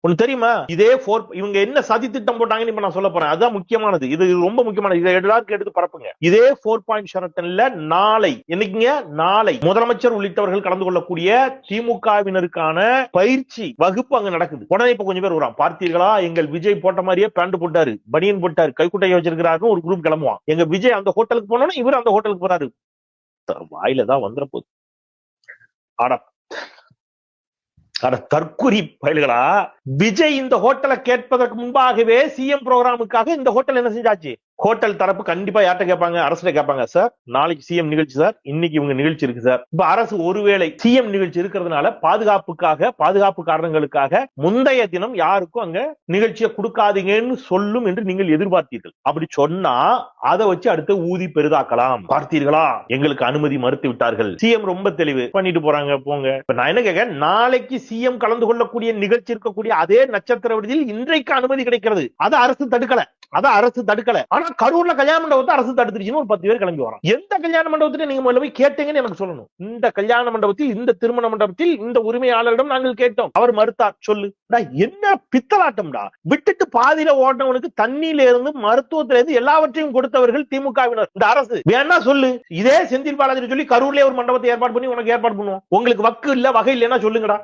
உனக்கு தெரியுமா? இதே போர் இவங்க என்ன சதி திட்டம் போட்டாங்கன்னு இப்ப நான் சொல்ல போறேன். அதுதான் முக்கியமானது. இது ரொம்ப முக்கியமானது இதை எல்லாருக்கும் எடுத்து பரப்புங்க. இதே போர் பாயிண்ட் ஷரட்டன்ல நாளை என்னைக்குங்க? நாளை முதலமைச்சர் உள்ளிட்டவர்கள் கலந்து கொள்ளக்கூடிய திமுகவினருக்கான பயிற்சி வகுப்பு அங்க நடக்குது. உடனே இப்ப கொஞ்சம் பேர் வரும் பார்த்தீர்களா? எங்கள் விஜய் போட்ட மாதிரியே பேண்ட் போட்டாரு. பனியன் போட்டாரு. கைக்குட்டை வச்சிருக்கிறாருன்னு ஒரு குரூப் கிளம்புவான். எங்க விஜய் அந்த ஹோட்டலுக்கு போனோம்னா இவர் அந்த ஹோட்டலுக்கு போறாரு. வாயில தான் வந்துட போகுது. ஆட அட தற்குறி பயல்களா? விஜய் இந்த ஹோட்டலை கேட்பதற்கு முன்பாகவே சிஎம் ப்ரோக்ராமுக்காக இந்த ஹோட்டல் என்ன செஞ்சாச்சு? ஹோட்டல் தரப்பு கண்டிப்பா யார்ட்ட கேட்பாங்க? அரசு கேட்பாங்க. சார் நாளைக்கு சிஎம் நிகழ்ச்சி சார். இன்னைக்கு இவங்க நிகழ்ச்சி இருக்கு சார். இப்ப அரசு ஒருவேளை சிஎம் நிகழ்ச்சி இருக்கிறதுனால பாதுகாப்புக்காக பாதுகாப்பு காரணங்களுக்காக முந்தைய தினம் யாருக்கும் அங்க நிகழ்ச்சியை கொடுக்காதீங்கன்னு சொல்லும் என்று நீங்கள் எதிர்பார்த்தீர்கள். அப்படி சொன்னா அதை வச்சு அடுத்து ஊதி பெரிதாக்கலாம். பார்த்தீர்களா? எங்களுக்கு அனுமதி மறுத்து விட்டார்கள். சிஎம் ரொம்ப தெளிவு. பண்ணிட்டு போறாங்க போங்க. இப்ப நான் என்ன கேட்க நாளைக்கு சிஎம் கலந்து கொள்ளக்கூடிய நிகழ்ச்சி இருக்கக்கூடிய அதே நட்சத்திர விடுதியில் இன்றைக்கு அனுமதி கிடைக்கிறது. அதை அரசு தடுக்கல. அதை அரசு தடுக்கல. ஆனா கரூர்ல கல்யாண மண்டபத்தை அரசு தடுத்துருச்சுன்னு ஒரு பத்து பேர் கிளம்பி வரோம் எந்த கல்யாண மண்டபத்தில நீங்க முதல்ல போய் கேட்டீங்கன்னு எனக்கு சொல்லணும். இந்த கல்யாண மண்டபத்தில் இந்த திருமண மண்டபத்தில் இந்த உரிமையாளரிடம் நாங்கள் கேட்டோம். அவர் மறுத்தார். சொல்லு. என்ன பித்தலாட்டம்டா? விட்டுட்டு பாதியில ஓட்டவனுக்கு தண்ணியில இருந்து மருத்துவத்தில இருந்து எல்லாவற்றையும் கொடுத்தவர்கள் திமுகவினர். இந்த அரசு வேணா சொல்லு. இதே செந்தில் பாலாஜி சொல்லி கரூர்லயே ஒரு மண்டபத்தை ஏற்பாடு பண்ணி உனக்கு ஏற்பாடு பண்ணுவோம். உங்களுக்கு வக்கு இல்ல வகை இல்லைன்னா சொல்லுங்கடா.